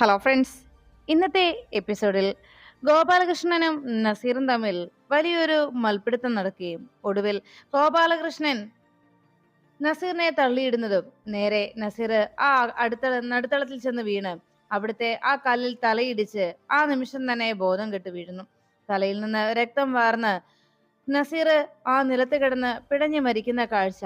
Hello friends ഇന്നത്തെ എപ്പിസോഡിൽ ഗോപാലകൃഷ്ണനും നസീറും തമ്മിൽ വലിയൊരു മൽപ്പിടുത്തം നടക്കുകയും ഒടുവിൽ ഗോപാലകൃഷ്ണൻ നസീറിനെ തള്ളിയിടുന്നതും നേരെ നസീർ ആ അടുത്ത നടുത്തളത്തിൽ ചെന്ന് വീണ് അവിടുത്തെ ആ കല്ലിൽ തലയിടിച്ച് ആ നിമിഷം തന്നെ ബോധം കെട്ട് വീഴുന്നു. തലയിൽ നിന്ന് രക്തം വാർന്ന് നസീർ ആ നിലത്ത് കിടന്ന് പിടഞ്ഞു മരിക്കുന്ന കാഴ്ച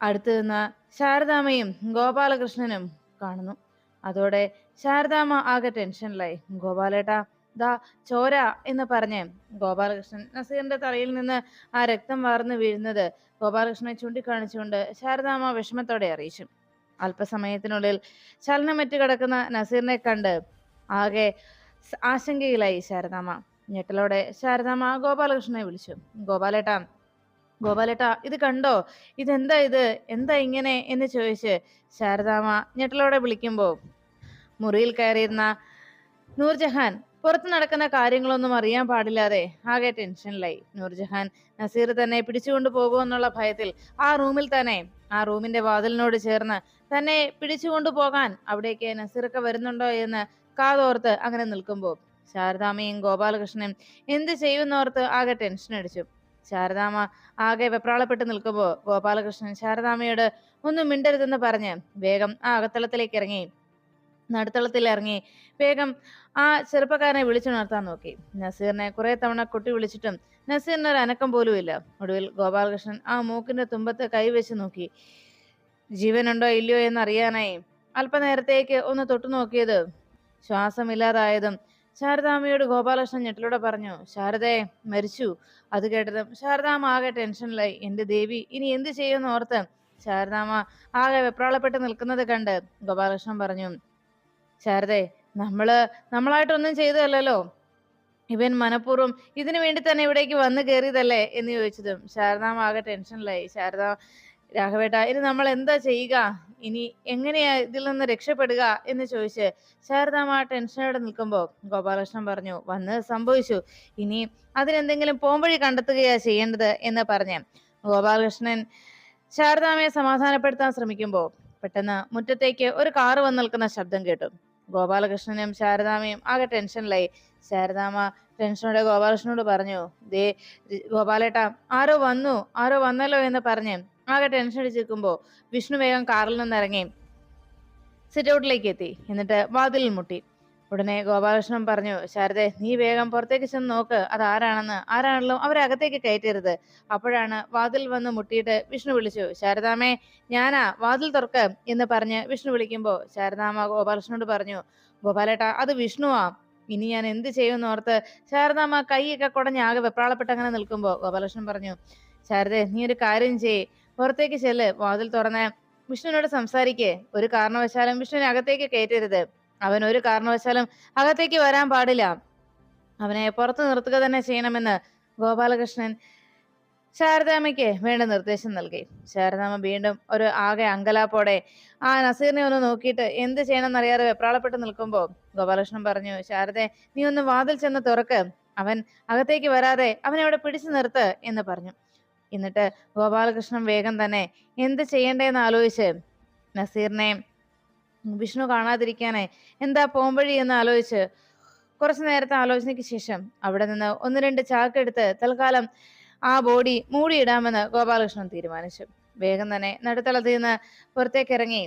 അടുത്തു നിന്ന് ശാരദാമ്മയും ഗോപാലകൃഷ്ണനും കാണുന്നു. അതോടെ ശാരദാമ്മ ആകെ ടെൻഷനിലായി. ഗോപാലേട്ടാ ദാ ചോര എന്ന് പറഞ്ഞ് ഗോപാലകൃഷ്ണൻ നസീറിന്റെ തലയിൽ നിന്ന് ആ രക്തം വാർന്നു വീഴുന്നത് ഗോപാലകൃഷ്ണനെ ചൂണ്ടിക്കാണിച്ചുകൊണ്ട് ശാരദാമ്മ വിഷമത്തോടെ അറിയിച്ചു. അല്പസമയത്തിനുള്ളിൽ ചലനമറ്റ് കിടക്കുന്ന നസീറിനെ കണ്ട് ആകെ ആശങ്കയിലായി ശാരദാമ്മ. ഞെട്ടലോടെ ശാരദാമ്മ ഗോപാലകൃഷ്ണനെ വിളിച്ചു. ഗോപാലേട്ടാ ഗോപാലേട്ടാ ഇത് കണ്ടോ? ഇതെന്താ ഇത്? എന്താ ഇങ്ങനെ? എന്ന് ചോദിച്ച് ശാരദാമ്മ ഞെട്ടലോടെ വിളിക്കുമ്പോൾ മുറിയിൽ കയറിയിരുന്ന നൂർജഹാൻ പുറത്തു നടക്കുന്ന കാര്യങ്ങളൊന്നും അറിയാൻ പാടില്ലാതെ ആകെ ടെൻഷനിലായി. നൂർജഹാൻ നസീർ തന്നെ പിടിച്ചുകൊണ്ടു പോകുമെന്നുള്ള ഭയത്തിൽ ആ റൂമിൽ തന്നെ ആ റൂമിന്റെ വാതിലിനോട് ചേർന്ന് തന്നെ പിടിച്ചുകൊണ്ടു പോകാൻ അവിടേക്ക് നസീറൊക്കെ വരുന്നുണ്ടോ എന്ന് കാതോർത്ത് അങ്ങനെ നിൽക്കുമ്പോൾ ശാരദാമയും ഗോപാലകൃഷ്ണനും എന്ത് ചെയ്യുമെന്നോർത്ത് ആകെ ടെൻഷൻ അടിച്ചു. ശാരദാമ ആകെ വെപ്രാളപ്പെട്ട് നിൽക്കുമ്പോൾ ഗോപാലകൃഷ്ണൻ ശാരദാമയോട് ഒന്നും മിണ്ടരുതെന്ന് പറഞ്ഞ് വേഗം ആ അകത്തളത്തിലേക്ക് ഇറങ്ങി. നടുത്തളത്തിൽ ഇറങ്ങി വേഗം ആ ചെറുപ്പക്കാരനെ വിളിച്ചുണർത്താൻ നോക്കി. നസീറിനെ കുറെ തവണ കുട്ടി വിളിച്ചിട്ടും നസീറിന് ഒരു അനക്കം പോലും ഇല്ല. ഒടുവിൽ ഗോപാലകൃഷ്ണൻ ആ മൂക്കിന്റെ തുമ്പത്ത് കൈവച്ച് നോക്കി. ജീവനുണ്ടോ ഇല്ലയോ എന്നറിയാനായി. അല്പനേരത്തേക്ക് ഒന്ന് തൊട്ടു നോക്കിയത് ശ്വാസമില്ലാതായതും ശാരദാമ്മയോട് ഗോപാലകൃഷ്ണൻ ഞെട്ടിലൂടെ പറഞ്ഞു ശാരദയെ മരിച്ചു. അത് കേട്ടതും ശാരദാമ്മ ആകെ ടെൻഷനിലായി. എന്റെ ദേവി ഇനി എന്ത് ചെയ്യുമെന്ന് ഓർത്ത് ശാരദാമ്മ ആകെ വെപ്രാളപ്പെട്ട് നിൽക്കുന്നത് കണ്ട് ഗോപാലകൃഷ്ണൻ പറഞ്ഞു ശാരദേ നമ്മൾ നമ്മളായിട്ടൊന്നും ചെയ്തതല്ലല്ലോ. ഇവൻ മനഃപൂർവം ഇതിനു വേണ്ടി തന്നെ ഇവിടേക്ക് വന്നു കയറിയതല്ലേ എന്ന് ചോദിച്ചതും ശാരദാമ്മ ആകെ ടെൻഷനിലായി. ശാരദ രാഘവേട്ട ഇനി നമ്മൾ എന്താ ചെയ്യുക? ഇനി എങ്ങനെയാ ഇതിൽ നിന്ന് രക്ഷപ്പെടുക എന്ന് ചോദിച്ച് ശാരദാമ്മ ടെൻഷനോടെ നിൽക്കുമ്പോൾ ഗോപാലകൃഷ്ണൻ പറഞ്ഞു വന്ന് സംഭവിച്ചു. ഇനി അതിനെന്തെങ്കിലും പോംവഴി കണ്ടെത്തുകയാ ചെയ്യേണ്ടത് എന്ന് പറഞ്ഞ് ഗോപാലകൃഷ്ണൻ ശാരദാമ്മയെ സമാധാനപ്പെടുത്താൻ ശ്രമിക്കുമ്പോൾ പെട്ടെന്ന് മുറ്റത്തേക്ക് ഒരു കാറ് വന്ന് നിൽക്കുന്ന ശബ്ദം കേട്ടു. ഗോപാലകൃഷ്ണനും ശാരദാമയും ആകെ ടെൻഷനിലായി. ശാരദാമ ടെൻഷനോടെ ഗോപാലകൃഷ്ണനോട് പറഞ്ഞു ദേ ഗോപാലേട്ട ആരോ വന്നു ആരോ വന്നല്ലോ എന്ന് പറഞ്ഞ് ആകെ ടെൻഷൻ അടിച്ചിരിക്കുമ്പോൾ വിഷ്ണു വേഗം കാറിൽ നിന്ന് ഇറങ്ങി സിറ്റ് ഔട്ടിലേക്ക് എത്തി. എന്നിട്ട് വാതിലിൽ മുട്ടി. ഉടനെ ഗോപാലകൃഷ്ണൻ പറഞ്ഞു ശാരദെ നീ വേഗം പുറത്തേക്ക് ചെന്ന് നോക്ക് അത് ആരാണെന്ന്. ആരാണല്ലോ അവരെ അകത്തേക്ക് കയറ്റരുത്. അപ്പോഴാണ് വാതിൽ വന്ന് മുട്ടിയിട്ട് വിഷ്ണു വിളിച്ചു ശാരദാമേ ഞാനാ വാതിൽ തുറക്ക് എന്ന് പറഞ്ഞ് വിഷ്ണു വിളിക്കുമ്പോൾ ശാരദാമ്മ ഗോപാലകൃഷ്ണനോട് പറഞ്ഞു ഗോപാലേട്ട അത് വിഷ്ണുവാ. ഇനി ഞാൻ എന്ത് ചെയ്യുമെന്ന് ഓർത്ത് ശാരദാമ്മ കൈയൊക്കെ കുടഞ്ഞ് ആകെ വെപ്രാളപ്പെട്ട് അങ്ങനെ നിൽക്കുമ്പോൾ ഗോപാലകൃഷ്ണൻ പറഞ്ഞു ശാരദേ നീ ഒരു കാര്യം ചെയ്യ്. പുറത്തേക്ക് ചെല്ല് വാതിൽ തുറന്ന് വിഷ്ണുവിനോട് സംസാരിക്കേ. ഒരു കാരണവശാലും വിഷ്ണുവിനെ അകത്തേക്ക് കയറ്റരുത്. അവൻ ഒരു കാരണവശാലും അകത്തേക്ക് വരാൻ പാടില്ല. അവനെ പുറത്തു നിർത്തുക തന്നെ ചെയ്യണമെന്ന് ഗോപാലകൃഷ്ണൻ ശാരദാമ്മയ്ക്ക് വേണ്ട നിർദ്ദേശം നൽകി. ശാരദാമ്മ വീണ്ടും ഒരു ആകെ അങ്കലാപ്പോടെ ആ നസീറിനെ ഒന്ന് നോക്കിയിട്ട് എന്ത് ചെയ്യണമെന്നറിയാതെ വെപ്രാളപ്പെട്ട് നിൽക്കുമ്പോൾ ഗോപാലകൃഷ്ണൻ പറഞ്ഞു ശാരദെ നീ ഒന്ന് വാതിൽ ചെന്ന് തുറക്ക്. അവൻ അകത്തേക്ക് വരാതെ അവനെ അവിടെ പിടിച്ചു നിർത്ത് എന്ന് പറഞ്ഞു. എന്നിട്ട് ഗോപാലകൃഷ്ണൻ വേഗം തന്നെ എന്ത് ചെയ്യണ്ടേന്ന് ആലോചിച്ച് നസീറിനെ വിഷ്ണു കാണാതിരിക്കാനായി. എന്താ പോംവഴി എന്ന് ആലോചിച്ച് കുറച്ചു നേരത്തെ ആലോചനയ്ക്ക് ശേഷം അവിടെ നിന്ന് ഒന്ന് രണ്ട് ചാക്കെടുത്ത് തൽക്കാലം ആ ബോഡി മൂടിയിടാമെന്ന് ഗോപാലകൃഷ്ണൻ തീരുമാനിച്ചു. വേഗം തന്നെ നടുത്തളത്തിൽ നിന്ന് പുറത്തേക്ക് ഇറങ്ങി.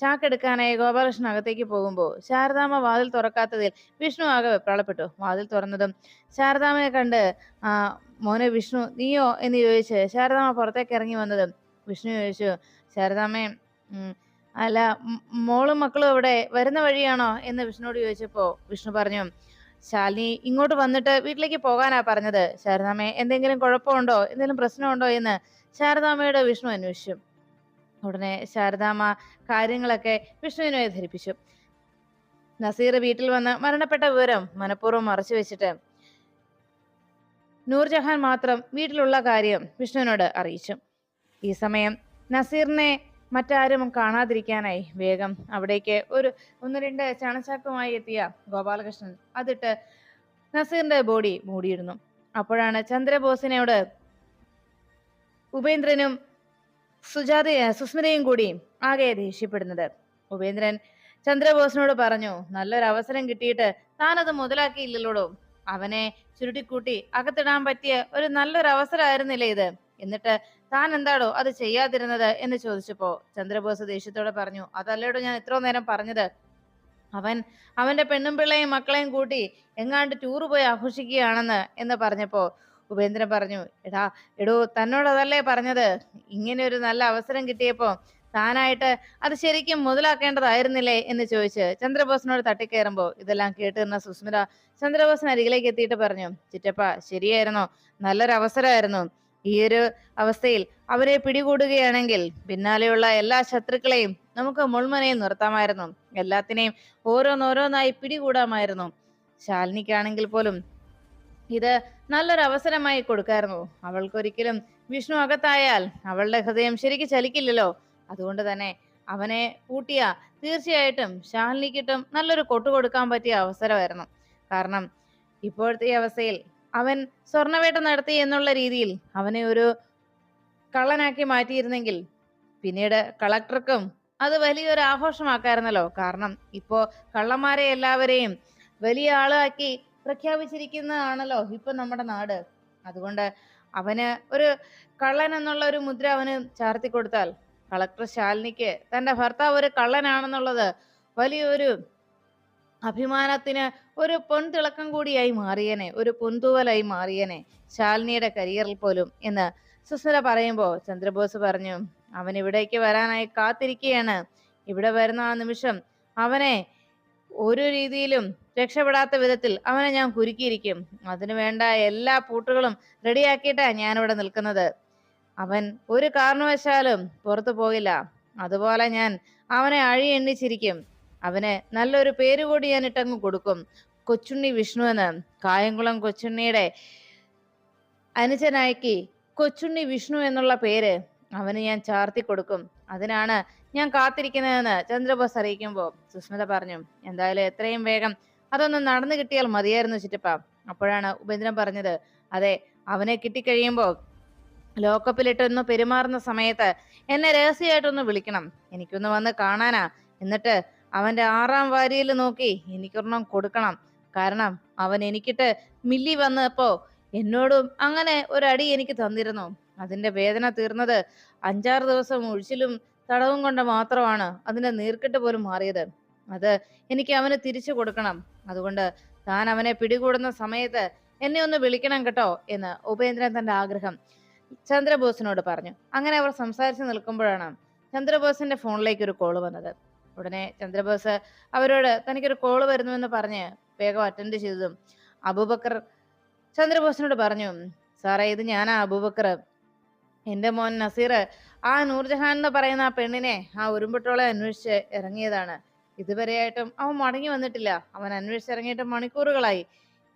ചാക്കെടുക്കാനായി ഗോപാലകൃഷ്ണൻ അകത്തേക്ക് പോകുമ്പോൾ ശാരദാമ്മ വാതിൽ തുറക്കാത്തതിൽ വിഷ്ണു ആകെ വെപ്രാളപ്പെട്ടു. വാതിൽ തുറന്നതും ശാരദാമ്മയെ കണ്ട് ആ മോനെ വിഷ്ണു നീയോ? എന്ന് ചോദിച്ച് ശാരദാമ്മ പുറത്തേക്ക് ഇറങ്ങി വന്നതും വിഷ്ണു ചോദിച്ചു ശാരദാമ്മേ ഉം, അല്ല മോളും മക്കളും അവിടെ വരുന്ന വഴിയാണോ? എന്ന് വിഷ്ണുവോട് ചോദിച്ചപ്പോ വിഷ്ണു പറഞ്ഞു ശാലിനി ഇങ്ങോട്ട് വന്നിട്ട് വീട്ടിലേക്ക് പോകാനാ പറഞ്ഞത്. ശാരദാമ്മയെ എന്തെങ്കിലും കുഴപ്പമുണ്ടോ? എന്തെങ്കിലും പ്രശ്നമുണ്ടോ? എന്ന് ശാരദാമ്മയുടെ വിഷ്ണു അന്വേഷിച്ചു. ഉടനെ ശാരദാമ്മ കാര്യങ്ങളൊക്കെ വിഷ്ണുവിനെ ധരിപ്പിച്ചു. നസീർ വീട്ടിൽ വന്ന് മരണപ്പെട്ട വിവരം മനഃപൂർവം മറച്ചു വെച്ചിട്ട് നൂർജഹാൻ മാത്രം വീട്ടിലുള്ള കാര്യം വിഷ്ണുവിനോട് അറിയിച്ചു. ഈ സമയം നസീറിനെ മറ്റാരും കാണാതിരിക്കാനായി വേഗം അവിടേക്ക് ഒരു ഒന്ന് രണ്ട് ചണച്ചാക്കുമായി എത്തിയ ഗോപാലകൃഷ്ണൻ. അതിട്ട് നസീറിന്റെ ബോഡി മൂടിയിരുന്നു. അപ്പോഴാണ് ചന്ദ്രബോസിനോട് ഉപേന്ദ്രനും സുജാത സുസ്മിതയും കൂടി ആകെ ദേഷ്യപ്പെടുന്നത്. ഉപേന്ദ്രൻ ചന്ദ്രബോസിനോട് പറഞ്ഞു നല്ലൊരു അവസരം കിട്ടിയിട്ട് താനത് മുതലാക്കിയില്ലല്ലോടോ? അവനെ ചുരുട്ടിക്കൂട്ടി അകത്തിടാൻ പറ്റിയ ഒരു നല്ലൊരു അവസരമായിരുന്നില്ലേ ഇത്? എന്നിട്ട് താൻ എന്താടോ അത് ചെയ്യാതിരുന്നത് എന്ന് ചോദിച്ചപ്പോ ചന്ദ്രബോസ് ദേഷ്യത്തോടെ പറഞ്ഞു അതല്ലേടോ ഞാൻ എത്ര നേരം പറഞ്ഞത്? അവൻ അവന്റെ പെണ്ണും പിള്ളയും മക്കളെയും കൂട്ടി എങ്ങാണ്ട് ടൂറ് പോയി ആഘോഷിക്കുകയാണെന്ന് എന്ന് പറഞ്ഞപ്പോ ഉപേന്ദ്രൻ പറഞ്ഞു എടാ എടോ തന്നോട് അതല്ലേ പറഞ്ഞത്? ഇങ്ങനെ ഒരു നല്ല അവസരം കിട്ടിയപ്പോ താനായിട്ട് അത് ശരിക്കും മുതലാക്കേണ്ടതായിരുന്നില്ലേ? എന്ന് ചോദിച്ച് ചന്ദ്രബോസിനോട് തട്ടിക്കയറുമ്പോ ഇതെല്ലാം കേട്ടിരുന്ന സുസ്മിത ചന്ദ്രബോസിന് അരികിലേക്ക് എത്തിയിട്ട് പറഞ്ഞു ചിറ്റപ്പ ശരിയായിരുന്നോ. നല്ലൊരു അവസരമായിരുന്നു ഈ ഒരു അവസ്ഥയിൽ അവരെ പിടികൂടുകയാണെങ്കിൽ പിന്നാലെയുള്ള എല്ലാ ശത്രുക്കളെയും നമുക്ക് മുൾമനയിൽ നിർത്താമായിരുന്നു. എല്ലാത്തിനെയും ഓരോന്നോരോന്നായി പിടികൂടാമായിരുന്നു. ശാലിനിക്കാണെങ്കിൽ പോലും ഇത് നല്ലൊരു അവസരമായി കൊടുക്കായിരുന്നു. അവൾക്കൊരിക്കലും വിഷ്ണു അകത്തായാൽ അവളുടെ ഹൃദയം ശരിക്ക് ചലിക്കില്ലല്ലോ. അതുകൊണ്ട് തന്നെ അവനെ പൂട്ടിയ തീർച്ചയായിട്ടും ശാലിനിക്കിട്ടും നല്ലൊരു കൊട്ടു കൊടുക്കാൻ പറ്റിയ അവസരമായിരുന്നു. കാരണം ഇപ്പോഴത്തെ അവസ്ഥയിൽ അവൻ സ്വർണവേട്ട നടത്തി എന്നുള്ള രീതിയിൽ അവനെ ഒരു കള്ളനാക്കി മാറ്റിയിരുന്നെങ്കിൽ പിന്നീട് കളക്ടർക്കും അത് വലിയൊരു ആഘോഷമാക്കായിരുന്നല്ലോ. കാരണം ഇപ്പോ കള്ളന്മാരെ എല്ലാവരെയും വലിയ ആളാക്കി പ്രഖ്യാപിച്ചിരിക്കുന്നതാണല്ലോ ഇപ്പൊ നമ്മുടെ നാട്. അതുകൊണ്ട് അവന് ഒരു കള്ളൻ എന്നുള്ള ഒരു മുദ്ര അവന് ചാർത്തി കൊടുത്താൽ കളക്ടർ ശാലിനിക്ക് തന്റെ ഭർത്താവ് ഒരു കള്ളനാണെന്നുള്ളത് വലിയൊരു അഭിമാനത്തിന് ഒരു പൊൻതിളക്കം കൂടിയായി മാറിയനെ ഒരു പൊന്തൂവലായി മാറിയനെ ശാലിനിയുടെ കരിയറിൽ പോലും എന്ന് സുസ്മിത പറയുമ്പോൾ ചന്ദ്രബോസ് പറഞ്ഞു അവൻ ഇവിടേക്ക് വരാനായി കാത്തിരിക്കുകയാണ്. ഇവിടെ വരുന്ന ആ നിമിഷം അവനെ ഒരു രീതിയിലും രക്ഷപ്പെടാത്ത വിധത്തിൽ അവനെ ഞാൻ കുരുക്കിയിരിക്കും. അതിനു വേണ്ട എല്ലാ പൂട്ടുകളും റെഡിയാക്കിയിട്ടാ ഞാനിവിടെ നിൽക്കുന്നത്. അവൻ ഒരു കാരണവശാലും പുറത്തു പോകില്ല. അതുപോലെ ഞാൻ അവനെ അഴി എണ്ണിച്ചിരിക്കും അവന് നല്ലൊരു പേര് കൂടി ഞാൻ ഇട്ടങ്ങ് കൊടുക്കും. കൊച്ചുണ്ണി വിഷ്ണു എന്ന്. കായംകുളം കൊച്ചുണ്ണിയുടെ അനുജനായിക്ക് കൊച്ചുണ്ണി വിഷ്ണു എന്നുള്ള പേര് അവന് ഞാൻ ചാർത്തി കൊടുക്കും. അതിനാണ് ഞാൻ കാത്തിരിക്കുന്നതെന്ന് ചന്ദ്രബോസ് അറിയിക്കുമ്പോൾ സുസ്മിത പറഞ്ഞു എന്തായാലും എത്രയും വേഗം അതൊന്ന് നടന്നു കിട്ടിയാൽ മതിയായിരുന്നു ചിറ്റപ്പ. അപ്പോഴാണ് ഉപേന്ദ്രൻ പറഞ്ഞത് അതെ അവനെ കിട്ടിക്കഴിയുമ്പോൾ ലോക്കപ്പിലിട്ടൊന്ന് പെരുമാറുന്ന സമയത്ത് എന്നെ രഹസ്യമായിട്ടൊന്ന് വിളിക്കണം. എനിക്കൊന്ന് വന്ന് കാണാനാ. എന്നിട്ട് അവന്റെ ആറാം വാരിയിൽ നോക്കി എനിക്കൊരെണ്ണം കൊടുക്കണം. കാരണം അവൻ എനിക്കിട്ട് മില്ലി വന്നപ്പോ എന്നോടും അങ്ങനെ ഒരടി എനിക്ക് തന്നിരുന്നു. അതിന്റെ വേദന തീർന്നത് അഞ്ചാറ് ദിവസം ഒഴിച്ചിലും തടവും കൊണ്ട് മാത്രമാണ് അതിന്റെ നീർക്കെട്ട് പോലും മാറിയത്. അത് എനിക്ക് അവന് തിരിച്ചു കൊടുക്കണം. അതുകൊണ്ട് താൻ അവനെ പിടികൂടുന്ന സമയത്ത് എന്നെ ഒന്ന് വിളിക്കണം കേട്ടോ എന്ന് ഉപേന്ദ്രൻ തന്റെ ആഗ്രഹം ചന്ദ്രബോസിനോട് പറഞ്ഞു. അങ്ങനെ അവർ സംസാരിച്ചു നിൽക്കുമ്പോഴാണ് ചന്ദ്രബോസിന്റെ ഫോണിലേക്ക് ഒരു കോൾ വന്നത്. ഉടനെ ചന്ദ്രബോസ് അവരോട് തനിക്കൊരു കോൾ വരുന്നുവെന്ന് പറഞ്ഞ് വേഗം അറ്റൻഡ് ചെയ്തതും അബൂബക്കർ ചന്ദ്രബോസിനോട് പറഞ്ഞു സാറേ ഇത് ഞാനാ അബൂബക്കർ. എന്റെ മോൻ നസീർ ആ നൂർജഹാൻ എന്ന് പറയുന്ന ആ പെണ്ണിനെ ആ ഉരുമ്പട്ടോളെ അന്വേഷിച്ച് ഇറങ്ങിയതാണ്. ഇതുവരെയായിട്ടും അവൻ മടങ്ങി വന്നിട്ടില്ല. അവൻ അന്വേഷിച്ചിറങ്ങിയിട്ട് മണിക്കൂറുകളായി.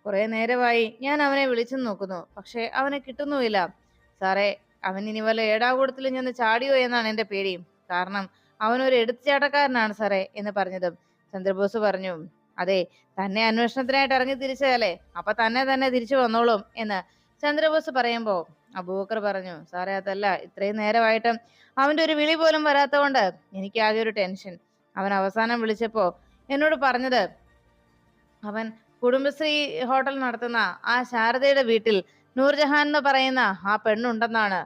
കുറെ നേരമായി ഞാൻ അവനെ വിളിച്ചു നോക്കുന്നു. പക്ഷെ അവനെ കിട്ടുന്നുമില്ല. സാറേ അവൻ ഇനി വല്ല ഏടാകൂടത്തിൽ ചെന്ന് ചാടിയോ എന്നാണ് എന്റെ പേടിയും കാരണം അവനൊരു എടുത്തുചാട്ടക്കാരനാണ് സാറേ എന്ന് പറഞ്ഞതും. ചന്ദ്രബോസ് പറഞ്ഞു അതെ തന്നെ അന്വേഷണത്തിനായിട്ട് ഇറങ്ങി തിരിച്ചതല്ലേ? അപ്പൊ തന്നെ തന്നെ തിരിച്ചു വന്നോളും എന്ന്. ചന്ദ്രബോസ് പറയുമ്പോ അബൂബക്കർ പറഞ്ഞു സാറേ അതല്ല ഇത്രയും നേരമായിട്ടും അവന്റെ ഒരു വിളി പോലും വരാത്തതുകൊണ്ട് എനിക്ക് ആകെ ഒരു ടെൻഷൻ. അവൻ അവസാനം വിളിച്ചപ്പോ എന്നോട് പറഞ്ഞത് അവൻ കുടുംബശ്രീ ഹോട്ടൽ നടത്തുന്ന ആ ശാരദയുടെ വീട്ടിൽ നൂർജഹാൻ എന്ന് പറയുന്ന ആ പെണ്ണുണ്ടെന്നാണ്.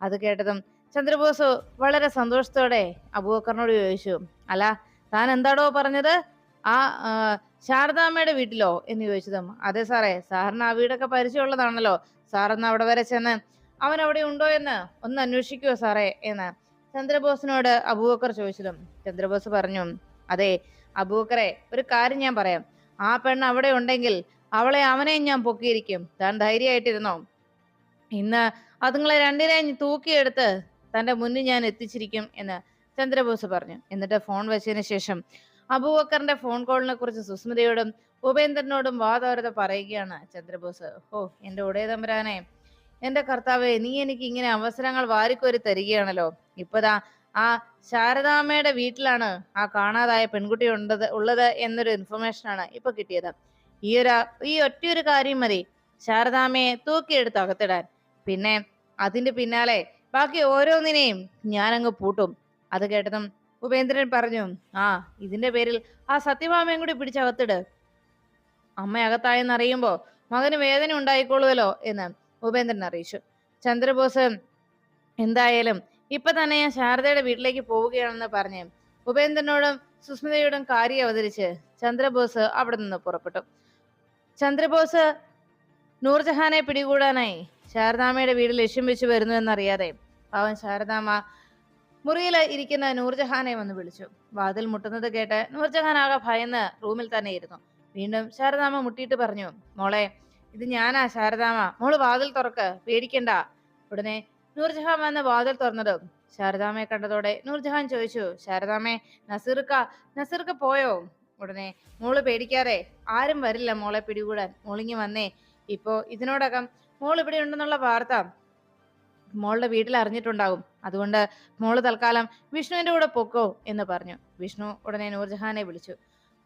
അത് കേട്ടതും ചന്ദ്രബോസ് വളരെ സന്തോഷത്തോടെ അബൂബക്കറിനോട് ചോദിച്ചു അല്ല താൻ എന്താടോ പറഞ്ഞത്? ആ ശാരദാമ്മയുടെ വീട്ടിലോ? എന്ന് ചോദിച്ചതും അതെ സാറേ സാറിന് ആ വീടൊക്കെ പരിചയമുള്ളതാണല്ലോ. സാറൊന്ന് അവിടെ വരെ ചെന്ന് അവൻ അവിടെ ഉണ്ടോ എന്ന് ഒന്ന് അന്വേഷിക്കുവോ സാറേ? എന്ന് ചന്ദ്രബോസിനോട് അബൂബക്കർ ചോദിച്ചതും ചന്ദ്രബോസ് പറഞ്ഞു അതെ അബൂബക്കറെ ഒരു കാര്യം ഞാൻ പറയാം. ആ പെണ്ണ് അവിടെ ഉണ്ടെങ്കിൽ അവളെ അവനെയും ഞാൻ പൊക്കിയിരിക്കും. താൻ ധൈര്യമായിട്ടിരുന്നോ? ഇന്ന് അതുങ്ങളെ രണ്ടിനെയും തൂക്കിയെടുത്ത് തന്റെ മുന്നിൽ ഞാൻ എത്തിച്ചിരിക്കും എന്ന് ചന്ദ്രബോസ് പറഞ്ഞു. എന്നിട്ട് ഫോൺ വെച്ചതിന് ശേഷം അബൂബക്കറിന്റെ ഫോൺ കോളിനെ കുറിച്ച് സുസ്മിതയോടും ഉപേന്ദ്രനോടും വാതോരത പറയുകയാണ് ചന്ദ്രബോസ്. ഓ എന്റെ ഉടയ തമ്പുരാനെ എന്റെ കർത്താവെ നീ എനിക്ക് ഇങ്ങനെ അവസരങ്ങൾ വാരിക്കോരി തരികയാണല്ലോ. ഇപ്പതാ ആ ശാരദാമ്മയുടെ വീട്ടിലാണ് ആ കാണാതായ പെൺകുട്ടി ഉണ്ടത് ഉള്ളത് എന്നൊരു ഇൻഫർമേഷനാണ് ഇപ്പൊ കിട്ടിയത്. ഈ ഒരു ഈ ഒറ്റയൊരു കാര്യം മതി. ശാരദാമ്മയെ തൂക്കിയെടുത്ത് അകത്തിടാൻ. പിന്നെ അതിന്റെ പിന്നാലെ ബാക്കി ഓരോന്നിനെയും ഞാനങ്ങ് പൂട്ടും. അത് കേട്ടതും ഉപേന്ദ്രൻ പറഞ്ഞു ആ ഇതിന്റെ പേരിൽ ആ സത്യഭാമയും കൂടി പിടിച്ചകത്തിട് അമ്മ അകത്തായെന്ന് അറിയുമ്പോ മകന് വേദന ഉണ്ടായിക്കൊള്ളുവല്ലോ എന്ന് ഉപേന്ദ്രൻ അറിയിച്ചു. ചന്ദ്രബോസ് എന്തായാലും ഇപ്പൊ തന്നെ ഞാൻ ശാരദയുടെ വീട്ടിലേക്ക് പോവുകയാണെന്ന് പറഞ്ഞ് ഉപേന്ദ്രനോടും സുസ്മിതയോടും കാര്യം അവതരിച്ച് ചന്ദ്രബോസ് അവിടെ നിന്ന് പുറപ്പെട്ടു. ചന്ദ്രബോസ് നൂർജഹാനെ പിടികൂടാനായി ശാരദാമ്മയുടെ വീട് ലക്ഷ്യം വെച്ച് വരുന്നു എന്നറിയാതെ അവൻ ശാരദാമ്മ മുറിയിൽ ഇരിക്കുന്ന നൂർജഹാനെ വന്ന് വിളിച്ചു. വാതിൽ മുട്ടുന്നത് കേട്ട് നൂർജഹാൻ ആകെ ഭയന്ന് റൂമിൽ തന്നെ ഇരുന്നു. വീണ്ടും ശാരദാമ്മ മുട്ടിയിട്ട് പറഞ്ഞു മോളെ ഇത് ഞാനാ ശാരദാമ്മ. മോൾ വാതിൽ തുറക്ക് പേടിക്കണ്ട. ഉടനെ നൂർജഹാൻ വന്ന് വാതിൽ തുറന്നതും ശാരദാമ്മയെ കണ്ടതോടെ നൂർജഹാൻ ചോദിച്ചു ശാരദാമ്മേ നസീർക്ക നസീർക്ക പോയോ? ഉടനെ മോൾ പേടിക്കാതെ ആരും വരില്ല മോളെ പിടികൂടാൻ. മോളിങ്ങി വന്നേ. ഇപ്പോ ഇതിനോടകം മോൾ ഇവിടെ ഉണ്ടെന്നുള്ള വാർത്ത മോളുടെ വീട്ടിൽ അറിഞ്ഞിട്ടുണ്ടാകും അതുകൊണ്ട് മോൾ തൽക്കാലം വിഷ്ണുവിന്റെ കൂടെ പൊക്കോ എന്ന് പറഞ്ഞു. വിഷ്ണു ഉടനെ നൂർജഹാനെ വിളിച്ചു.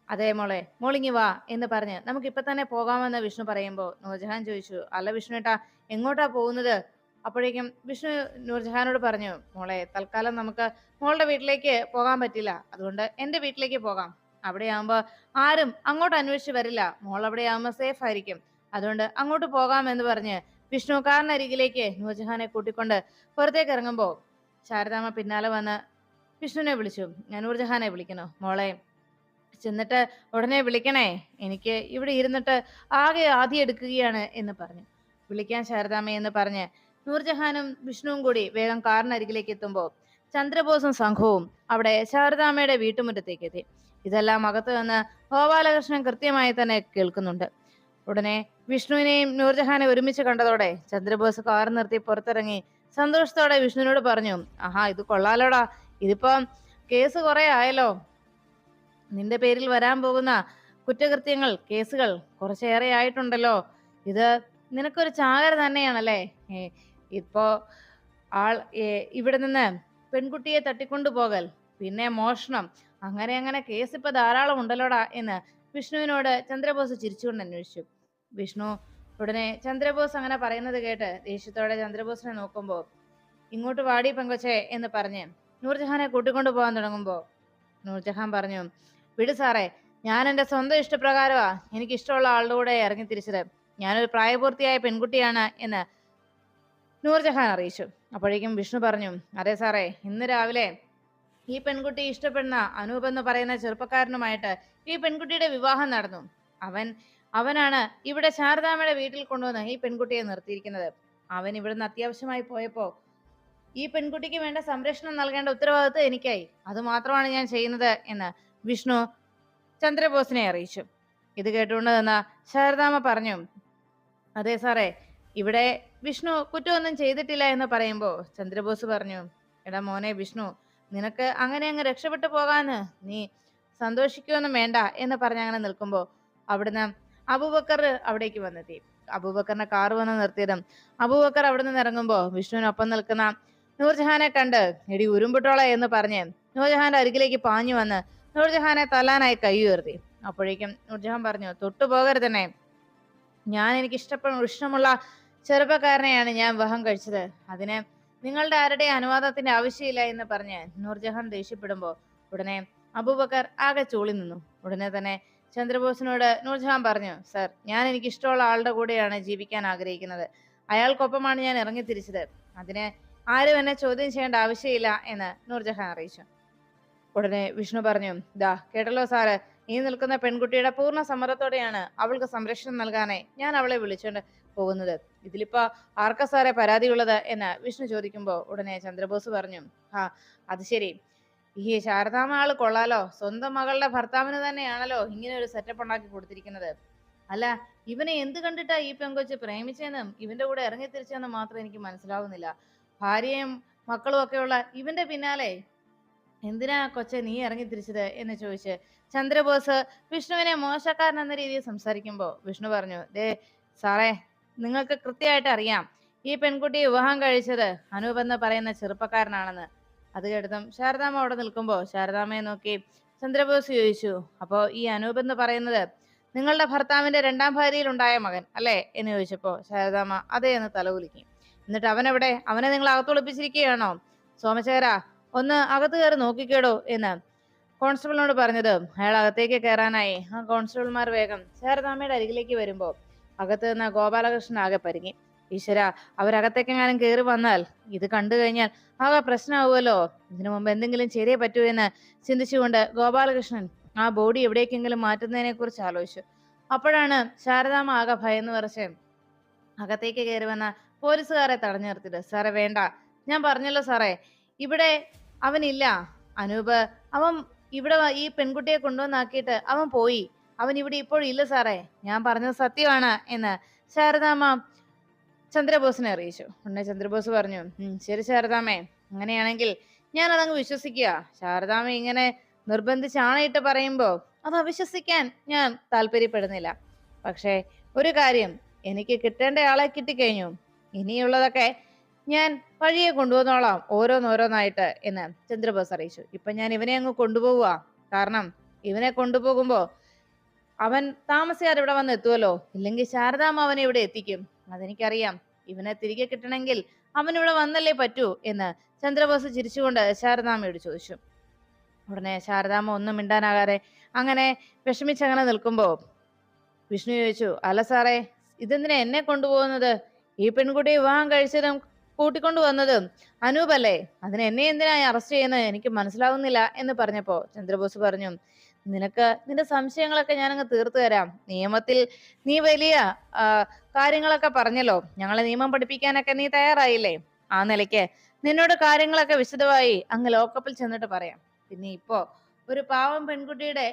അതെ മോളെ മോളിങ്ങി വാ എന്ന് പറഞ്ഞ് നമുക്ക് ഇപ്പൊ തന്നെ പോകാമെന്ന് വിഷ്ണു പറയുമ്പോൾ നൂർജഹാൻ ചോദിച്ചു അല്ല വിഷ്ണുട്ടാ എങ്ങോട്ടാ പോകുന്നത്? അപ്പോഴേക്കും വിഷ്ണു നൂർജഹാനോട് പറഞ്ഞു മോളെ തൽക്കാലം നമുക്ക് മോളുടെ വീട്ടിലേക്ക് പോകാൻ പറ്റില്ല. അതുകൊണ്ട് എന്റെ വീട്ടിലേക്ക് പോകാം. അവിടെയാകുമ്പോ ആരും അങ്ങോട്ട് അന്വേഷിച്ച് വരില്ല. മോൾ അവിടെ ആകുമ്പോൾ സേഫ് ആയിരിക്കും. അതുകൊണ്ട് അങ്ങോട്ട് പോകാം എന്ന് പറഞ്ഞ് വിഷ്ണു കാറിനരികിലേക്ക് നൂർജഹാനെ കൂട്ടിക്കൊണ്ട് പുറത്തേക്ക് ഇറങ്ങുമ്പോൾ ശാരദാമ്മ പിന്നാലെ വന്ന് വിഷ്ണുവിനെ വിളിച്ചു. ഞാൻ നൂർജഹാനെ വിളിക്കുന്നു. മോളെ ചെന്നിട്ട് ഉടനെ വിളിക്കണേ. എനിക്ക് ഇവിടെ ഇരുന്നിട്ട് ആകെ ആദ്യം എടുക്കുകയാണ് എന്ന് പറഞ്ഞു. വിളിക്കാൻ ശാരദാമ്മ എന്ന് പറഞ്ഞ് നൂർജഹാനും വിഷ്ണുവും കൂടി വേഗം കാറിനരികിലേക്ക് എത്തുമ്പോൾ ചന്ദ്രബോസും സംഘവും അവിടെ ശാരദാമ്മയുടെ വീട്ടുമുറ്റത്തേക്ക് എത്തി. ഇതെല്ലാം അകത്തു നിന്ന് ഗോപാലകൃഷ്ണൻ കൃത്യമായി തന്നെ കേൾക്കുന്നുണ്ട്. ഉടനെ വിഷ്ണുവിനെയും നൂർജഹാനെ ഒരുമിച്ച് കണ്ടതോടെ ചന്ദ്രബോസ് കാർ നിർത്തി പുറത്തിറങ്ങി സന്തോഷത്തോടെ വിഷ്ണുവിനോട് പറഞ്ഞു ആഹാ ഇത് കൊള്ളാലോടാ. ഇതിപ്പം കേസ് കുറെ ആയല്ലോ. നിന്റെ പേരിൽ വരാൻ പോകുന്ന കുറ്റകൃത്യങ്ങൾ കേസുകൾ കുറച്ചേറെ ആയിട്ടുണ്ടല്ലോ. ഇത് നിനക്കൊരു ചാകര തന്നെയാണല്ലേ? ഇപ്പോ ആൾ ഇവിടെ നിന്ന് പെൺകുട്ടിയെ തട്ടിക്കൊണ്ടുപോകൽ പിന്നെ മോഷണം അങ്ങനെ അങ്ങനെ കേസ് ഇപ്പൊ ധാരാളം ഉണ്ടല്ലോടാ എന്ന് വിഷ്ണുവിനോട് ചന്ദ്രബോസ് ചിരിച്ചുകൊണ്ട് അന്വേഷിച്ചു. വിഷ്ണു ഉടനെ ചന്ദ്രബോസ് അങ്ങനെ പറയുന്നത് കേട്ട് ദേഷ്യത്തോടെ ചന്ദ്രബോസിനെ നോക്കുമ്പോൾ ഇങ്ങോട്ട് വാടി പെങ്കൊച്ചേ എന്ന് പറഞ്ഞ് നൂർജഹാനെ കൂട്ടിക്കൊണ്ടു പോകാൻ തുടങ്ങുമ്പോൾ നൂർജഹാൻ പറഞ്ഞു വിട് സാറേ ഞാൻ എന്റെ സ്വന്തം ഇഷ്ടപ്രകാരമാ എനിക്ക് ഇഷ്ടമുള്ള ആളുടെ കൂടെ ഇറങ്ങി തിരിച്ചത്. ഞാനൊരു പ്രായപൂർത്തിയായ പെൺകുട്ടിയാണ് എന്ന് നൂർജഹാൻ അറിയിച്ചു. അപ്പോഴേക്കും വിഷ്ണു പറഞ്ഞു അതെ സാറേ ഇന്ന് രാവിലെ ഈ പെൺകുട്ടി ഇഷ്ടപ്പെടുന്ന അനൂപ് എന്ന് പറയുന്ന ചെറുപ്പക്കാരനുമായിട്ട് ഈ പെൺകുട്ടിയുടെ വിവാഹം നടന്നു. അവൻ അവനാണ് ഇവിടെ ശാരദാമ്മയുടെ വീട്ടിൽ കൊണ്ടുവന്ന് ഈ പെൺകുട്ടിയെ നിർത്തിയിരിക്കുന്നത്. അവൻ ഇവിടുന്ന് അത്യാവശ്യമായി പോയപ്പോ ഈ പെൺകുട്ടിക്ക് വേണ്ട സംരക്ഷണം നൽകേണ്ട ഉത്തരവാദിത്വം എനിക്കായി. അത് മാത്രമാണ് ഞാൻ ചെയ്യുന്നത് എന്ന് വിഷ്ണു ചന്ദ്രബോസിനെ അറിയിച്ചു. ഇത് കേട്ടുകൊണ്ട് ശാരദാമ്മ പറഞ്ഞു അതെ സാറേ ഇവിടെ വിഷ്ണു കുറ്റമൊന്നും ചെയ്തിട്ടില്ല എന്ന് പറയുമ്പോൾ ചന്ദ്രബോസ് പറഞ്ഞു എടാ മോനെ വിഷ്ണു നിനക്ക് അങ്ങനെ അങ്ങ് രക്ഷപ്പെട്ടു പോകാന്ന് നീ സന്തോഷിക്കുകയൊന്നും വേണ്ട എന്ന് പറഞ്ഞ് അങ്ങനെ നിൽക്കുമ്പോൾ അവിടുന്ന് അബൂബക്കർ അവിടേക്ക് വന്നെത്തി. അബൂബക്കറിന്റെ കാറ് വന്ന് നിർത്തിയതും അബൂബക്കർ അവിടെ നിന്ന് ഇറങ്ങുമ്പോൾ വിഷ്ണുവിനൊപ്പം നിൽക്കുന്ന നൂർജഹാനെ കണ്ട് എടി ഉരുമ്പിട്ടോളെ എന്ന് പറഞ്ഞ് നൂർജഹാന്റെ അരികിലേക്ക് പാഞ്ഞു വന്ന് നൂർജഹാനെ തല്ലാനായി കൈ ഉയർത്തി. അപ്പോഴേക്കും നൂർജഹാൻ പറഞ്ഞു തൊട്ടു പോകരുതന്നെ ഞാൻ എനിക്ക് ഇഷ്ടപ്പെടുന്ന ഇഷ്ടമുള്ള ചെറുപ്പക്കാരനെയാണ് ഞാൻ വിവാഹം കഴിച്ചത്. അതിന് നിങ്ങളുടെ ആരുടെ അനുവാദത്തിന്റെ ആവശ്യമില്ല എന്ന് പറഞ്ഞ് നൂർജഹാൻ ദേഷ്യപ്പെടുമ്പോ ഉടനെ അബൂബക്കർ ആകെ ചൂളി നിന്നു. ഉടനെ തന്നെ ചന്ദ്രബോസിനോട് നൂർജഹാൻ പറഞ്ഞു സർ ഞാൻ എനിക്ക് ഇഷ്ടമുള്ള ആളുടെ കൂടെയാണ് ജീവിക്കാൻ ആഗ്രഹിക്കുന്നത്. അയാൾക്കൊപ്പമാണ് ഞാൻ ഇറങ്ങി തിരിച്ചത് അതിന് ആരും എന്നെ ചോദ്യം ചെയ്യേണ്ട ആവശ്യമില്ല എന്ന് നൂർജഹാൻ അറിയിച്ചു. ഉടനെ വിഷ്ണു പറഞ്ഞു ദാ കേട്ടല്ലോ സാറ് ഈ നിൽക്കുന്ന പെൺകുട്ടിയുടെ പൂർണ സമ്മതത്തോടെയാണ് അവൾക്ക് സംരക്ഷണം നൽകാനായി ഞാൻ അവളെ വിളിച്ചുകൊണ്ട് പോകുന്നത്. ഇതിലിപ്പോ ആർക്ക സാറെ പരാതിയുള്ളത്? എന്ന് വിഷ്ണു ചോദിക്കുമ്പോൾ ഉടനെ ചന്ദ്രബോസ് പറഞ്ഞു ആ അത് ശരി. ഈ ശാരദാമ്മ ആൾ കൊള്ളാലോ. സ്വന്തം മകളുടെ ഭർത്താവിന് തന്നെയാണല്ലോ ഇങ്ങനെ ഒരു സെറ്റപ്പ് ഉണ്ടാക്കി കൊടുത്തിരിക്കുന്നത്. അല്ല ഇവനെ എന്ത് കണ്ടിട്ടാ ഈ പെങ്കൊച്ച് പ്രേമിച്ചെന്നും? ഇവന്റെ കൂടെ ഇറങ്ങി തിരിച്ചെന്നും മാത്രം എനിക്ക് മനസ്സിലാവുന്നില്ല. ഭാര്യയും മക്കളും ഒക്കെയുള്ള ഇവന്റെ പിന്നാലെ എന്തിനാ കൊച്ചെ നീ ഇറങ്ങി തിരിച്ചത് എന്ന് ചോദിച്ച് ചന്ദ്രബോസ് വിഷ്ണുവിനെ മോശക്കാരൻ എന്ന രീതിയിൽ സംസാരിക്കുമ്പോൾ വിഷ്ണു പറഞ്ഞു ദേ സാറേ നിങ്ങൾക്ക് കൃത്യമായിട്ട് അറിയാം. ഈ പെൺകുട്ടി വിവാഹം കഴിച്ചത് അനൂപ് എന്ന് പറയുന്ന ചെറുപ്പക്കാരനാണെന്ന്. അത് കേട്ടതും ശാരദാമ്മ അവിടെ നിൽക്കുമ്പോൾ ശാരദാമ്മയെ നോക്കി ചന്ദ്രബോസ് ചോദിച്ചു അപ്പോൾ ഈ അനൂപ് എന്ന് പറയുന്നത് നിങ്ങളുടെ ഭർത്താവിന്റെ രണ്ടാം ഭാര്യയിൽ ഉണ്ടായ മകൻ അല്ലേ? എന്ന് ചോദിച്ചപ്പോൾ ശാരദാമ്മ അതേ എന്ന് തലകുലുക്കി. എന്നിട്ട് അവനെവിടെ? അവനെ നിങ്ങൾ അകത്തൊളിപ്പിച്ചിരിക്കുകയാണോ സോമശേഖര ഒന്ന് അകത്ത് കയറി നോക്കിക്കേടോ എന്ന് കോൺസ്റ്റബിളിനോട് പറഞ്ഞത്. അയാൾ അകത്തേക്ക് കയറാനായി. ആ കോൺസ്റ്റബിൾമാർ വേഗം ശാരദാമ്മയുടെ അരികിലേക്ക് വരുമ്പോൾ അകത്ത് നിന്ന് ഗോപാലകൃഷ്ണൻ ആകെ പരിങ്ങി. ഈശ്വര അവരകത്തേക്കെങ്ങാനും കയറി വന്നാൽ ഇത് കണ്ടു കഴിഞ്ഞാൽ ആകെ പ്രശ്നമാവുമല്ലോ ഇതിനു മുമ്പ് എന്തെങ്കിലും ചെയ്തേ പറ്റൂ എന്ന് ചിന്തിച്ചുകൊണ്ട് ഗോപാലകൃഷ്ണൻ ആ ബോഡി എവിടേക്കെങ്കിലും മാറ്റുന്നതിനെ കുറിച്ച് ആലോചിച്ചു. അപ്പോഴാണ് ശാരദാമ്മ ആകെ ഭയന്ന് പറച്ച് അകത്തേക്ക് കയറി വന്ന പോലീസുകാരെ തടഞ്ഞു നിർത്തിയത് സാറേ വേണ്ട. ഞാൻ പറഞ്ഞല്ലോ സാറേ ഇവിടെ അവനില്ല. അനൂപ് അവൻ ഇവിടെ ഈ പെൺകുട്ടിയെ കൊണ്ടുവന്നാക്കിയിട്ട് അവൻ പോയി. അവൻ ഇവിടെ ഇപ്പോഴും ഇപ്പോഴില്ല സാറേ. ഞാൻ പറഞ്ഞത് സത്യമാണ് എന്ന് ശാരദാമ്മ ചന്ദ്രബോസിനെ അറിയിച്ചു. ഉടനെ ചന്ദ്രബോസ് പറഞ്ഞു ശരി ശാരദാമേ അങ്ങനെയാണെങ്കിൽ ഞാൻ അതങ്ങ് വിശ്വസിക്കുക. ശാരദാമേ ഇങ്ങനെ നിർബന്ധിച്ച് ആണയിട്ട് പറയുമ്പോ അത് അവിശ്വസിക്കാൻ ഞാൻ താല്പര്യപ്പെടുന്നില്ല. പക്ഷേ ഒരു കാര്യം എനിക്ക് കിട്ടേണ്ട ആളെ കിട്ടിക്കഴിഞ്ഞു. ഇനിയുള്ളതൊക്കെ ഞാൻ വഴിയെ കൊണ്ടുവന്നോളാം ഓരോന്നോരോന്നായിട്ട് എന്ന് ചന്ദ്രബോസ് അറിയിച്ചു. ഇപ്പൊ ഞാൻ ഇവനെ അങ്ങ് കൊണ്ടുപോവുക. കാരണം ഇവനെ കൊണ്ടുപോകുമ്പോൾ അവൻ താമസിയാതെ ഇവിടെ വന്ന് എത്തുമല്ലോ ഇല്ലെങ്കിൽ ശാരദാമ്മ അവനെ ഇവിടെ എത്തിക്കും. അതെനിക്കറിയാം. ഇവനെ തിരികെ കിട്ടണമെങ്കിൽ അവൻ ഇവിടെ വന്നല്ലേ പറ്റൂ എന്ന് ചന്ദ്രബോസ് ചിരിച്ചുകൊണ്ട് ശാരദാമ്മയോട് ചോദിച്ചു. ഉടനെ ശാരദാമ്മ ഒന്നും മിണ്ടാനാകാതെ അങ്ങനെ വിഷമിച്ചങ്ങനെ നിൽക്കുമ്പോൾ വിഷ്ണു ചോദിച്ചു അല്ല സാറേ ഇതെന്തിനാ എന്നെ കൊണ്ടുപോകുന്നത്? ഈ പെൺകുട്ടി വിവാഹം കഴിച്ചതും കൂട്ടിക്കൊണ്ടു വന്നത് അനൂപല്ലേ? അതിന് എന്നെ എന്തിനാ അറസ്റ്റ് ചെയ്യുന്നത്? എനിക്ക് മനസ്സിലാവുന്നില്ല എന്ന് പറഞ്ഞപ്പോ ചന്ദ്രബോസ് പറഞ്ഞു നിനക്ക് നിന്റെ സംശയങ്ങളൊക്കെ ഞാനങ്ങ് തീർത്തു തരാം. നിയമത്തിൽ നീ വലിയ കാര്യങ്ങളൊക്കെ പറഞ്ഞല്ലോ. ഞങ്ങളെ നിയമം പഠിപ്പിക്കാനൊക്കെ നീ തയ്യാറായില്ലേ? ആ നിലയ്ക്ക് നിന്നോട് കാര്യങ്ങളൊക്കെ വിശദമായി അങ്ങ് ലോക്കപ്പിൽ ചെന്നിട്ട് പറയാം. പിന്നെ ഇപ്പോ ഒരു പാവം പെൺകുട്ടിയുടെ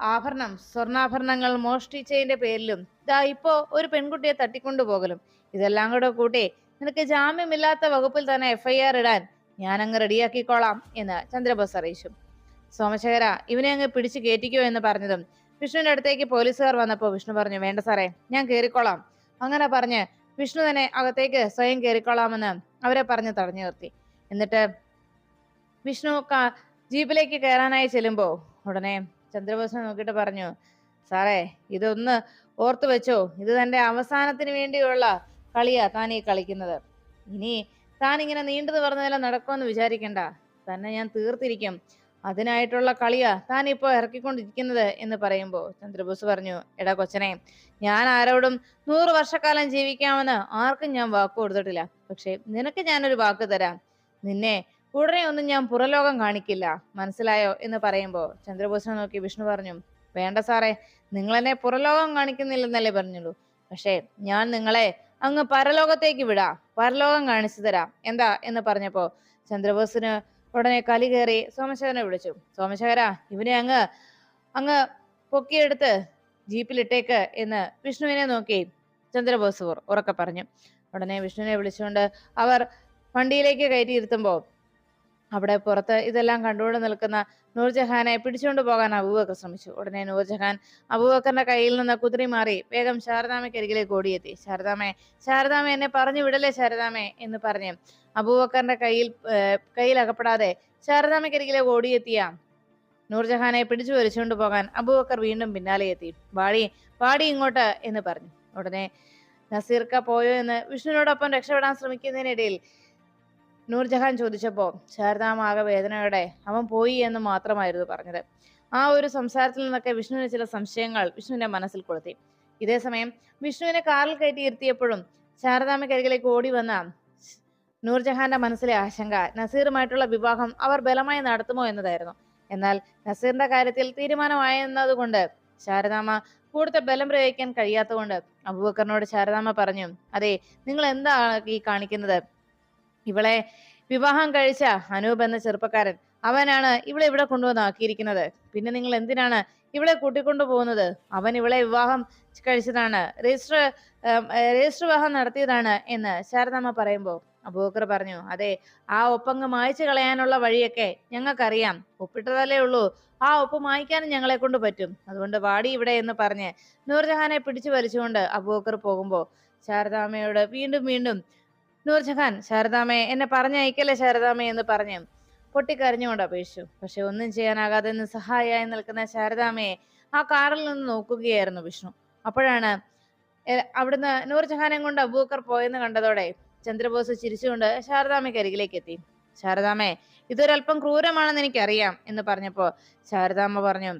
ആഭരണം സ്വർണാഭരണങ്ങൾ മോഷ്ടിച്ചതിന്റെ പേരിലും ദാ ഇപ്പോ ഒരു പെൺകുട്ടിയെ തട്ടിക്കൊണ്ടുപോകലും ഇതെല്ലാം കൂടെ കൂട്ടി നിനക്ക് ജാമ്യമില്ലാത്ത വകുപ്പിൽ തന്നെ എഫ്ഐആർ ഇടാൻ ഞാനങ്ങ് റെഡിയാക്കിക്കോളാം എന്ന് ചന്ദ്രബോസ് അറിയിച്ചു. സോമശേഖര ഇവനെ അങ്ങ് പിടിച്ചു കയറ്റിക്കോ എന്ന് പറഞ്ഞതും വിഷ്ണുവിന്റെ അടുത്തേക്ക് പോലീസുകാർ വന്നപ്പോൾ വിഷ്ണു പറഞ്ഞു വേണ്ട സാറേ ഞാൻ കയറിക്കോളാം അങ്ങനെ പറഞ്ഞ് വിഷ്ണു തന്നെ അകത്തേക്ക് സ്വയം കയറിക്കോളാമെന്ന് അവരെ പറഞ്ഞ് തടഞ്ഞു നിർത്തി. എന്നിട്ട് വിഷ്ണു ജീപ്പിലേക്ക് കയറാനായി ചെല്ലുമ്പോൾ ഉടനെ ചന്ദ്രബോസിനെ നോക്കിയിട്ട് പറഞ്ഞു സാറേ ഇതൊന്ന് ഓർത്തു വെച്ചോ ഇത് തന്റെ അവസാനത്തിന് വേണ്ടിയുള്ള കളിയാ താൻ ഈ കളിക്കുന്നത്. ഇനി താൻ ഇങ്ങനെ നീണ്ടു പറഞ്ഞതെല്ലാം നടക്കുമെന്ന് വിചാരിക്കണ്ട. തന്നെ ഞാൻ തീർത്തിരിക്കും. അതിനായിട്ടുള്ള കളിയാ താൻ ഇപ്പോൾ ഇറക്കിക്കൊണ്ടിരിക്കുന്നത് എന്ന് പറയുമ്പോൾ ചന്ദ്രബോസ് പറഞ്ഞു എടാ കൊച്ചനെ ഞാൻ ആരോടും നൂറ് വർഷക്കാലം ജീവിക്കാമെന്ന് ആർക്കും ഞാൻ വാക്ക് കൊടുത്തിട്ടില്ല. പക്ഷെ നിനക്ക് ഞാനൊരു വാക്ക് തരാം. നിന്നെ ഉടനെ ഒന്നും ഞാൻ പുറലോകം കാണിക്കില്ല. മനസ്സിലായോ? എന്ന് പറയുമ്പോൾ ചന്ദ്രബോസിനെ നോക്കി വിഷ്ണു പറഞ്ഞു വേണ്ട സാറേ നിങ്ങളെന്നെ പുറലോകം കാണിക്കുന്നില്ലെന്നല്ലേ പറഞ്ഞുള്ളൂ. പക്ഷേ ഞാൻ നിങ്ങളെ അങ്ങ് പരലോകത്തേക്ക് വിടാം. പരലോകം കാണിച്ചു തരാം. എന്താ? എന്ന് പറഞ്ഞപ്പോൾ ചന്ദ്രബോസിന് ഉടനെ കലി കയറി സോമശേഖരനെ വിളിച്ചു. സോമശേഖര ഇവനെ അങ്ങ് അങ്ങ് പൊക്കിയെടുത്ത് ജീപ്പിലിട്ടേക്ക് എന്ന് വിഷ്ണുവിനെ നോക്കി ചന്ദ്രബോസ് ഉറ- ഉറക്കെ പറഞ്ഞു. ഉടനെ വിഷ്ണുവിനെ വിളിച്ചുകൊണ്ട് അവർ വണ്ടിയിലേക്ക് കയറ്റിയിരുത്തുമ്പോൾ അവിടെ പുറത്ത് ഇതെല്ലാം കണ്ടുകൊണ്ട് നിൽക്കുന്ന നൂർജഹാനെ പിടിച്ചുകൊണ്ട് പോകാൻ അബൂബക്കർ ശ്രമിച്ചു. ഉടനെ നൂർജഹാൻ അബൂബക്കറിന്റെ കയ്യിൽ നിന്ന് കുതിരി മാറി വേഗം ശാരദാമയ്ക്കരികിലേക്ക് ഓടിയെത്തി. ശാരദാമേ ശാരദാമ എന്നെ പറഞ്ഞു വിടല്ലേ ശാരദാമേ? എന്ന് പറഞ്ഞ് അബൂബക്കറിന്റെ കയ്യിൽ കയ്യിൽ അകപ്പെടാതെ ശാരദാമയ്ക്കരികിലേക്ക് ഓടിയെത്തിയ നൂർജഹാനെ പിടിച്ചു വലിച്ചുകൊണ്ട് പോകാൻ അബൂബക്കർ വീണ്ടും പിന്നാലെ എത്തി. വാടി വാടി ഇങ്ങോട്ട് എന്ന് പറഞ്ഞു. ഉടനെ നസീർക്ക പോയോ എന്ന് വിഷ്ണുവിനോടൊപ്പം രക്ഷപ്പെടാൻ ശ്രമിക്കുന്നതിനിടയിൽ നൂർജഹാൻ ചോദിച്ചപ്പോ ശാരദാമാകെ വേദനയോടെ അവൻ പോയി എന്ന് മാത്രമായിരുന്നു പറഞ്ഞത്. ആ ഒരു സംസാരത്തിൽ നിന്നൊക്കെ വിഷ്ണുവിന് ചില സംശയങ്ങൾ വിഷ്ണുവിന്റെ മനസ്സിൽ കൊളുത്തി. ഇതേസമയം വിഷ്ണുവിനെ കാറിൽ കയറ്റി ഇരുത്തിയപ്പോഴും ശാരദാമയ്ക്കരികിലേക്ക് ഓടി വന്ന നൂർജഹാന്റെ മനസ്സിലെ ആശങ്ക നസീറുമായിട്ടുള്ള വിവാഹം അവർ ബലമായി നടത്തുമോ എന്നതായിരുന്നു. എന്നാൽ നസീറിന്റെ കാര്യത്തിൽ തീരുമാനമായെന്നതുകൊണ്ട് ശാരദാമ കൂടുതൽ ബലം പ്രയോഗിക്കാൻ കഴിയാത്തതുകൊണ്ട് അബൂബക്കറിനോട് ശാരദാമ പറഞ്ഞു അതെ നിങ്ങൾ എന്താണ് ഈ കാണിക്കുന്നത്? ഇവളെ വിവാഹം കഴിച്ച അനൂപ് എന്ന ചെറുപ്പക്കാരൻ അവനാണ് ഇവളെ ഇവിടെ കൊണ്ടുവന്ന് ആക്കിയിരിക്കുന്നത്. പിന്നെ നിങ്ങൾ എന്തിനാണ് ഇവളെ കൂട്ടിക്കൊണ്ടു പോകുന്നത്? അവൻ ഇവളെ വിവാഹം കഴിച്ചതാണ് രജിസ്റ്റർ രജിസ്റ്റർ വിവാഹം നടത്തിയതാണ് എന്ന് ശാരദാമ്മ പറയുമ്പോൾ അബൂബക്കർ പറഞ്ഞു അതെ ആ ഒപ്പങ്ങ് മായ്ച്ചു കളയാനുള്ള വഴിയൊക്കെ ഞങ്ങൾക്കറിയാം. ഒപ്പിട്ടതല്ലേ ഉള്ളൂ. ആ ഒപ്പ് മായ്ക്കാനും ഞങ്ങളെ കൊണ്ട് പറ്റും. അതുകൊണ്ട് വാടി ഇവിടെ എന്ന് പറഞ്ഞ് നൂർജഹാനെ പിടിച്ചു വലിച്ചുകൊണ്ട് അബൂബക്കർ പോകുമ്പോൾ ശാരദാമ്മയോട് വീണ്ടും വീണ്ടും നൂർജഹാൻ ശാരദാമ്മയെ എന്നെ പറഞ്ഞയക്കല്ലേ ശാരദാമ്മ? എന്ന് പറഞ്ഞു പൊട്ടിക്കരഞ്ഞുകൊണ്ട് അപേക്ഷിച്ചു. പക്ഷെ ഒന്നും ചെയ്യാനാകാതെ നിസ്സഹായായി നിൽക്കുന്ന ശാരദാമ്മയെ ആ കാറിൽ നിന്ന് നോക്കുകയായിരുന്നു വിഷ്ണു. അപ്പോഴാണ് അവിടുന്ന് നൂർജഹാനെ കൊണ്ട് അബൂബക്കർ പോയെന്ന് കണ്ടതോടെ ചന്ദ്രബോസ് ചിരിച്ചുകൊണ്ട് ശാരദാമ്മയ്ക്ക് അരികിലേക്ക് എത്തി ശാരദാമ്മേ ഇതൊരല്പം ക്രൂരമാണെന്ന് എനിക്കറിയാം എന്ന് പറഞ്ഞപ്പോൾ ശാരദാമ്മ പറഞ്ഞു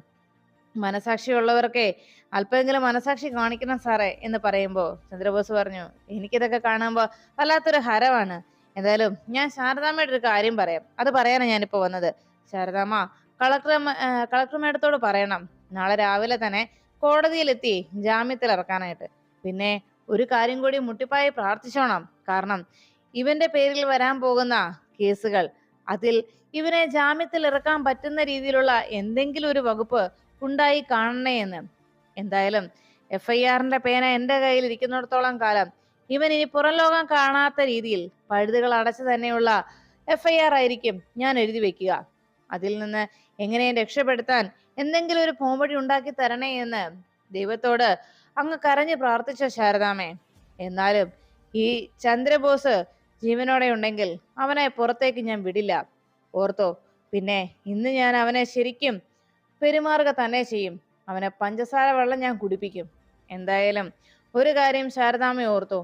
മനസാക്ഷിയുള്ളവർക്കെ അല്പമെങ്കിലും മനസാക്ഷി കാണിക്കണം സാറേ എന്ന് പറയുമ്പോൾ ചന്ദ്രബോസ് പറഞ്ഞു എനിക്കിതൊക്കെ കാണുമ്പോൾ വല്ലാത്തൊരു ഹരമാണ് എന്തായാലും ഞാൻ ശാരദാമ്മയുടെ ഒരു കാര്യം പറയാം. അത് പറയാനാണ് ഞാനിപ്പോൾ വന്നത്. ശാരദാമ്മ കളക്ടർ കളക്ടർ മേഡത്തോട് പറയണം. നാളെ രാവിലെ തന്നെ കോടതിയിലെത്തി ജാമ്യത്തിൽ ഇറക്കാനായിട്ട് പിന്നെ ഒരു കാര്യം കൂടി മുട്ടിപ്പായി പ്രാർത്ഥിച്ചോണം. കാരണം ഇവന്റെ പേരിൽ വരാൻ പോകുന്ന കേസുകൾ അതിൽ ഇവനെ ജാമ്യത്തിൽ ഇറക്കാൻ പറ്റുന്ന രീതിയിലുള്ള എന്തെങ്കിലും ഒരു വകുപ്പ് ഉണ്ടായി കാണണേ എന്ന്. എന്തായാലും എഫ് ഐ ആറിന്റെ പേന എന്റെ കയ്യിൽ ഇരിക്കുന്നിടത്തോളം കാലം ഇവൻ ഇനി പുറം ലോകം കാണാത്ത രീതിയിൽ പഴുതുകൾ അടച്ചു തന്നെയുള്ള എഫ് ഐ ആർ ആയിരിക്കും ഞാൻ എഴുതി വെക്കുക. അതിൽ നിന്ന് എങ്ങനെയും രക്ഷപ്പെടുത്താൻ എന്തെങ്കിലും ഒരു പോംവഴി ഉണ്ടാക്കി തരണേ എന്ന് ദൈവത്തോട് അങ്ങ് കരഞ്ഞു പ്രാർത്ഥിച്ച ശാരദാമേ. എന്നാലും ഈ ചന്ദ്രബോസ് ജീവനോടെ ഉണ്ടെങ്കിൽ അവനെ പുറത്തേക്ക് ഞാൻ വിടില്ല. ഓർത്തോ പിന്നെ ഇന്ന് ഞാൻ അവനെ ശരിക്കും പെരുമാറുക തന്നെ ചെയ്യും. അവനെ പഞ്ചസാര വെള്ളം ഞാൻ കുടിപ്പിക്കും. എന്തായാലും ഒരു കാര്യം ശാരദാമ്മ ഓർത്തു.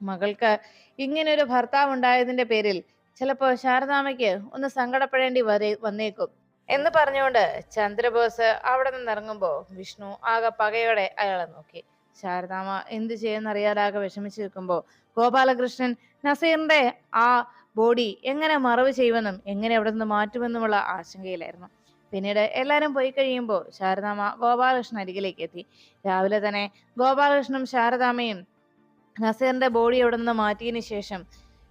മകൾക്ക് ഇങ്ങനെ ഒരു ഭർത്താവ് ഉണ്ടായതിന്റെ പേരിൽ ചിലപ്പോൾ ശാരദാമയ്ക്ക് ഒന്ന് സങ്കടപ്പെടേണ്ടി വരേ വന്നേക്കും. എന്ന് പറഞ്ഞുകൊണ്ട് ചന്ദ്രബോസ് അവിടെ നിന്ന് ഇറങ്ങുമ്പോ വിഷ്ണു ആകെ പകയോടെ അയാളെ നോക്കി. ശാരദാമ്മ എന്ത് ചെയ്യുന്നറിയാതാകെ വിഷമിച്ചു നിൽക്കുമ്പോ ഗോപാലകൃഷ്ണൻ നസീറിന്റെ ആ ബോഡി എങ്ങനെ മറവ് ചെയ്യുമെന്നും എങ്ങനെ അവിടെ നിന്ന് മാറ്റുമെന്നുമുള്ള ആശങ്കയിലായിരുന്നു. പിന്നീട് എല്ലാവരും പോയി കഴിയുമ്പോൾ ശാരദാമ്മ ഗോപാലകൃഷ്ണൻ അരികിലേക്ക് എത്തി. രാവിലെ തന്നെ ഗോപാലകൃഷ്ണനും ശാരദാമയും നസീറിന്റെ ബോഡി അവിടെ നിന്ന് മാറ്റിയതിനു ശേഷം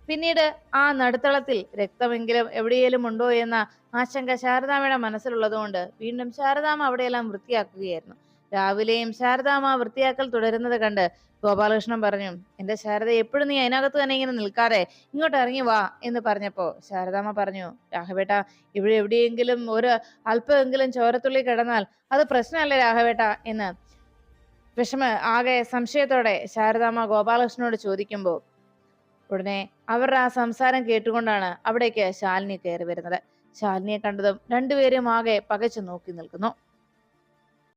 പിന്നീട് ആ നടുത്തളത്തിൽ രക്തമെങ്കിലും എവിടെയെങ്കിലും ഉണ്ടോ എന്ന ആശങ്ക ശാരദാമ്മയുടെ മനസ്സിലുള്ളതുകൊണ്ട് വീണ്ടും ശാരദാമ്മ അവിടെയെല്ലാം വൃത്തിയാക്കുകയായിരുന്നു. രാവിലെയും ശാരദാമ്മ വൃത്തിയാക്കൽ തുടരുന്നത് കണ്ട് ഗോപാലകൃഷ്ണൻ പറഞ്ഞു എന്റെ ശാരദ എപ്പോഴും നീ അതിനകത്ത് തന്നെ ഇങ്ങനെ നിൽക്കാതെ ഇങ്ങോട്ട് ഇറങ്ങി വാ എന്ന് പറഞ്ഞപ്പോ ശാരദാമ്മ പറഞ്ഞു രാഘവേട്ട ഇവിടെ എവിടെയെങ്കിലും ഒരു അല്പമെങ്കിലും ചോരത്തുള്ളി കിടന്നാൽ അത് പ്രശ്നമല്ലേ രാഘവേട്ട എന്ന് വിഷമ ആകെ സംശയത്തോടെ ശാരദാമ്മ ഗോപാലകൃഷ്ണനോട് ചോദിക്കുമ്പോൾ ഉടനെ അവരുടെ ആ സംസാരം കേട്ടുകൊണ്ടാണ് അവിടേക്ക് ശാലിനി കയറി വരുന്നത്. ശാലിനിയെ കണ്ടതും രണ്ടുപേരും ആകെ പകച്ചു നോക്കി നിൽക്കുന്നു.